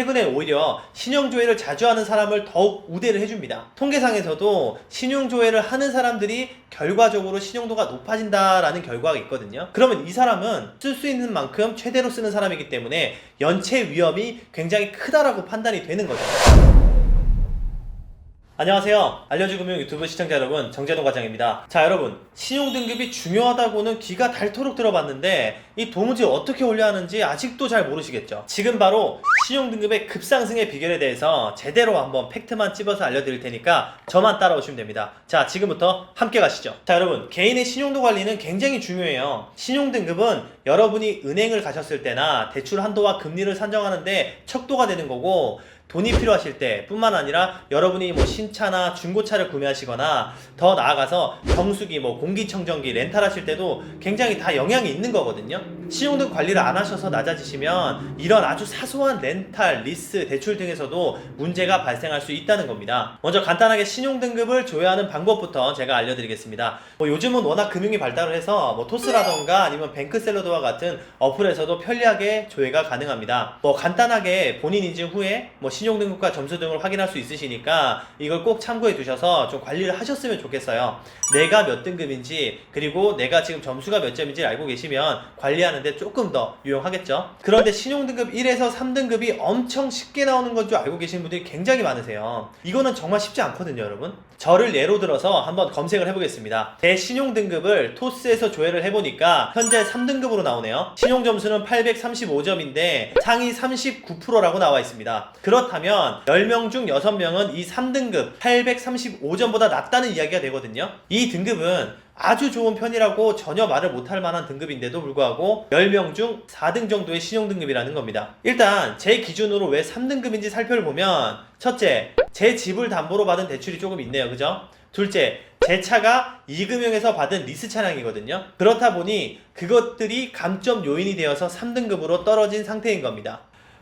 최근에 오히려 신용조회를 자주 하는 사람을 더욱 우대를 해줍니다. 통계상에서도 신용조회를 하는 사람들이 결과적으로 신용도가 높아진다라는 결과가 있거든요. 그러면 이 사람은 쓸 수 있는 만큼 최대로 쓰는 사람이기 때문에 연체 위험이 굉장히 크다라고 판단이 되는 거죠. 안녕하세요. 알려주금융 유튜브 시청자 여러분, 정재동 과장입니다. 자, 여러분. 신용등급이 중요하다고는 귀가 닳도록 들어봤는데, 이 도무지 어떻게 올려야 하는지 아직도 잘 모르시겠죠? 지금 바로 신용 등급의 급상승의 비결에 대해서 제대로 한번 팩트만 찝어서 알려드릴 테니까 저만 따라오시면 됩니다. 자, 지금부터 함께 가시죠. 자, 여러분. 개인의 신용도 관리는 굉장히 중요해요. 신용 등급은 여러분이 은행을 가셨을 때나 대출 한도와 금리를 산정하는데 척도가 되는 거고, 돈이 필요하실 때 뿐만 아니라 여러분이 뭐 신차나 중고차를 구매하시거나 더 나아가서 정수기, 뭐 공기청정기 렌탈하실 때도 굉장히 다 영향이 있는 거거든요. 신용등 관리를 안 하셔서 낮아지시면 이런 아주 사소한 렌탈, 리스, 대출 등에서도 문제가 발생할 수 있다는 겁니다. 먼저 간단하게 신용등급을 조회하는 방법부터 제가 알려드리겠습니다. 뭐 요즘은 워낙 금융이 발달을 해서 뭐 토스라던가 아니면 뱅크샐러드와 같은 어플에서도 편리하게 조회가 가능합니다. 뭐 간단하게 본인 인증 후에 뭐 신용등급과 점수 등을 확인할 수 있으시니까 이걸 꼭 참고해 두셔서 좀 관리를 하셨으면 좋겠어요. 내가 몇 등급인지 그리고 내가 지금 점수가 몇 점인지 알고 계시면 관리하는데 조금 더 유용하겠죠. 그런데 신용등급 1에서 3등급이 엄청 쉽게 나오는 건 줄 알고 계시는 분들이 굉장히 많으세요. 이거는 정말 쉽지 않거든요, 여러분. 저를 예로 들어서 한번 검색을 해보겠습니다. 제 신용등급을 토스에서 조회를 해보니까 현재 3등급으로 나오네요. 신용점수는 835점인데 상위 39%라고 나와 있습니다. 그렇다면 10명 중 6명은 이 3등급 835점보다 낫다는 이야기가 되거든요. 이 등급은 아주 좋은 편이라고 전혀 말을 못할 만한 등급인데도 불구하고 10명 중 4등 정도의 신용등급이라는 겁니다. 일단 제 기준으로 왜 3등급인지 살펴보면 첫째, 제 집을 담보로 받은 대출이 조금 있네요. 그죠? 둘째, 제 차가 이금융에서 받은 리스 차량이거든요. 그렇다 보니 그것들이 감점 요인이 되어서 3등급으로 떨어진 상태인 겁니다.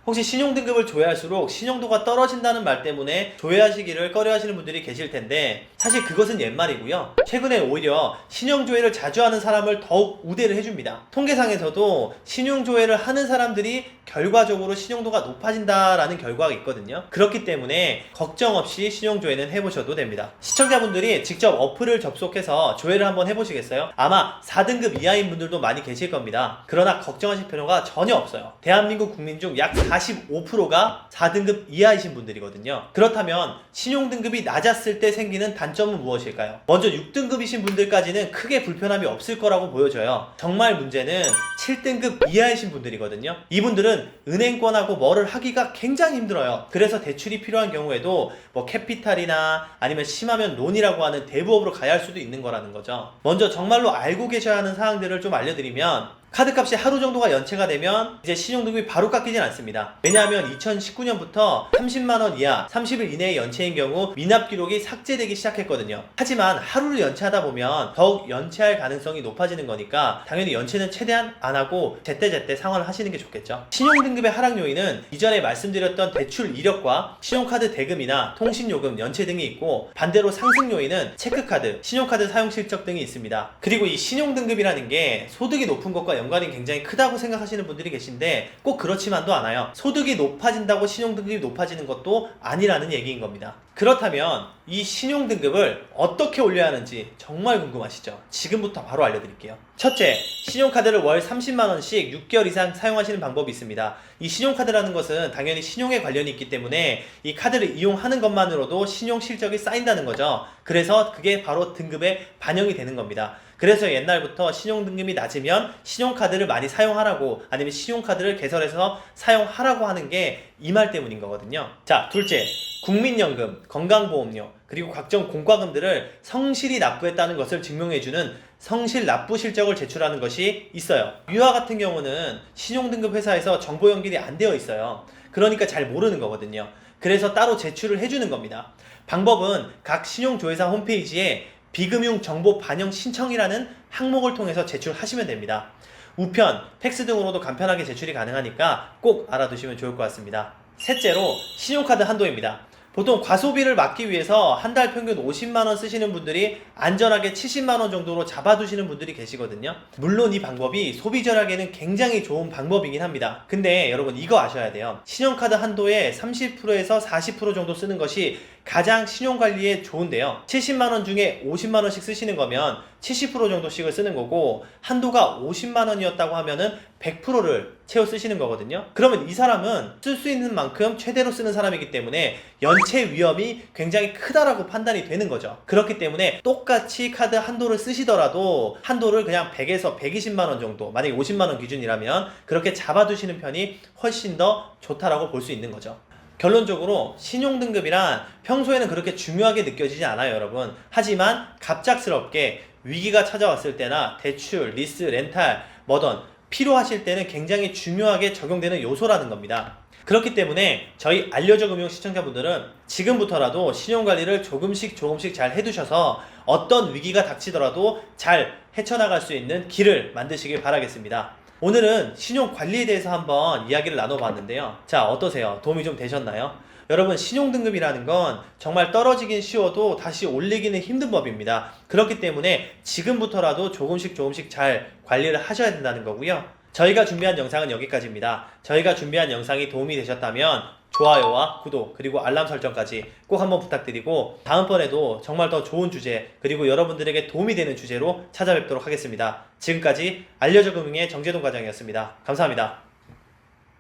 혹시 신용등급을 조회할수록 신용도가 떨어진다는 말 때문에 조회하시기를 꺼려 하시는 분들이 계실 텐데 사실 그것은 옛말이고요. 최근에 오히려 신용조회를 자주 하는 사람을 더욱 우대를 해줍니다. 통계상에서도 신용조회를 하는 사람들이 결과적으로 신용도가 높아진다라는 결과가 있거든요. 그렇기 때문에 걱정 없이 신용조회는 해보셔도 됩니다. 시청자분들이 직접 어플을 접속해서 조회를 한번 해보시겠어요? 아마 4등급 이하인 분들도 많이 계실 겁니다. 그러나 걱정하실 필요가 전혀 없어요. 대한민국 국민 중 약 45%가 4등급 이하이신 분들이거든요. 그렇다면 신용등급이 낮았을 때 생기는 단점은 무엇일까요? 먼저 6등급이신 분들까지는 크게 불편함이 없을 거라고 보여져요. 정말 문제는 7등급 이하이신 분들이거든요. 이분들은 은행권하고 뭐를 하기가 굉장히 힘들어요. 그래서 대출이 필요한 경우에도 뭐 캐피탈이나 아니면 심하면 론이라고 하는 대부업으로 가야 할 수도 있는 거라는 거죠. 먼저 정말로 알고 계셔야 하는 사항들을 좀 알려드리면 카드값이 하루 정도가 연체가 되면 이제 신용등급이 바로 깎이진 않습니다. 왜냐하면 2019년부터 30만원 이하, 30일 이내의 연체인 경우 미납 기록이 삭제되기 시작했거든요. 하지만 하루를 연체하다 보면 더욱 연체할 가능성이 높아지는 거니까 당연히 연체는 최대한 안 하고 제때제때 상환을 하시는 게 좋겠죠. 신용등급의 하락 요인은 이전에 말씀드렸던 대출 이력과 신용카드 대금이나 통신요금, 연체 등이 있고 반대로 상승 요인은 체크카드, 신용카드 사용 실적 등이 있습니다. 그리고 이 신용등급이라는 게 소득이 높은 것과 연관이 굉장히 크다고 생각하시는 분들이 계신데 꼭 그렇지만도 않아요. 소득이 높아진다고 신용등급이 높아지는 것도 아니라는 얘기인 겁니다. 그렇다면 이 신용 등급을 어떻게 올려야 하는지 정말 궁금하시죠? 지금부터 바로 알려드릴게요. 첫째, 신용카드를 월 30만원씩 6개월 이상 사용하시는 방법이 있습니다. 이 신용카드라는 것은 당연히 신용에 관련이 있기 때문에 이 카드를 이용하는 것만으로도 신용 실적이 쌓인다는 거죠. 그래서 그게 바로 등급에 반영이 되는 겁니다. 그래서 옛날부터 신용등급이 낮으면 신용카드를 많이 사용하라고 아니면 신용카드를 개설해서 사용하라고 하는 게 이 말 때문인 거거든요. 자, 둘째. 국민연금, 건강보험료, 그리고 각종 공과금들을 성실히 납부했다는 것을 증명해주는 성실 납부 실적을 제출하는 것이 있어요. 유아 같은 경우는 신용등급 회사에서 정보 연결이 안 되어 있어요. 그러니까 잘 모르는 거거든요. 그래서 따로 제출을 해주는 겁니다. 방법은 각 신용조회사 홈페이지에 비금융 정보 반영 신청이라는 항목을 통해서 제출하시면 됩니다. 우편, 팩스 등으로도 간편하게 제출이 가능하니까 꼭 알아두시면 좋을 것 같습니다. 셋째로 신용카드 한도입니다. 보통 과소비를 막기 위해서 한 달 평균 50만 원 쓰시는 분들이 안전하게 70만 원 정도로 잡아두시는 분들이 계시거든요. 물론 이 방법이 소비 절약에는 굉장히 좋은 방법이긴 합니다. 근데 여러분 이거 아셔야 돼요. 신용카드 한도의 30%에서 40% 정도 쓰는 것이 가장 신용 관리에 좋은데요. 70만 원 중에 50만 원씩 쓰시는 거면 70% 정도씩을 쓰는 거고 한도가 50만 원이었다고 하면은 100%를 채워 쓰시는 거거든요. 그러면 이 사람은 쓸 수 있는 만큼 최대로 쓰는 사람이기 때문에 연체 위험이 굉장히 크다라고 판단이 되는 거죠. 그렇기 때문에 똑같이 카드 한도를 쓰시더라도 한도를 그냥 100에서 120만 원 정도, 만약에 50만 원 기준이라면 그렇게 잡아두시는 편이 훨씬 더 좋다라고 볼 수 있는 거죠. 결론적으로 신용등급이란 평소에는 그렇게 중요하게 느껴지지 않아요, 여러분. 하지만 갑작스럽게 위기가 찾아왔을 때나 대출, 리스, 렌탈, 뭐든 필요하실 때는 굉장히 중요하게 적용되는 요소라는 겁니다. 그렇기 때문에 저희 알려줘 금융 시청자분들은 지금부터라도 신용관리를 조금씩 조금씩 잘 해두셔서 어떤 위기가 닥치더라도 잘 헤쳐나갈 수 있는 길을 만드시길 바라겠습니다. 오늘은 신용 관리에 대해서 한번 이야기를 나눠봤는데요. 자, 어떠세요? 도움이 좀 되셨나요? 여러분, 신용등급이라는 건 정말 떨어지긴 쉬워도 다시 올리기는 힘든 법입니다. 그렇기 때문에 지금부터라도 조금씩 조금씩 잘 관리를 하셔야 된다는 거고요. 저희가 준비한 영상은 여기까지입니다. 저희가 준비한 영상이 도움이 되셨다면 좋아요와 구독 그리고 알람 설정까지 꼭 한번 부탁드리고 다음번에도 정말 더 좋은 주제 그리고 여러분들에게 도움이 되는 주제로 찾아뵙도록 하겠습니다. 지금까지 알려줘 금융의 정재동 과장이었습니다. 감사합니다.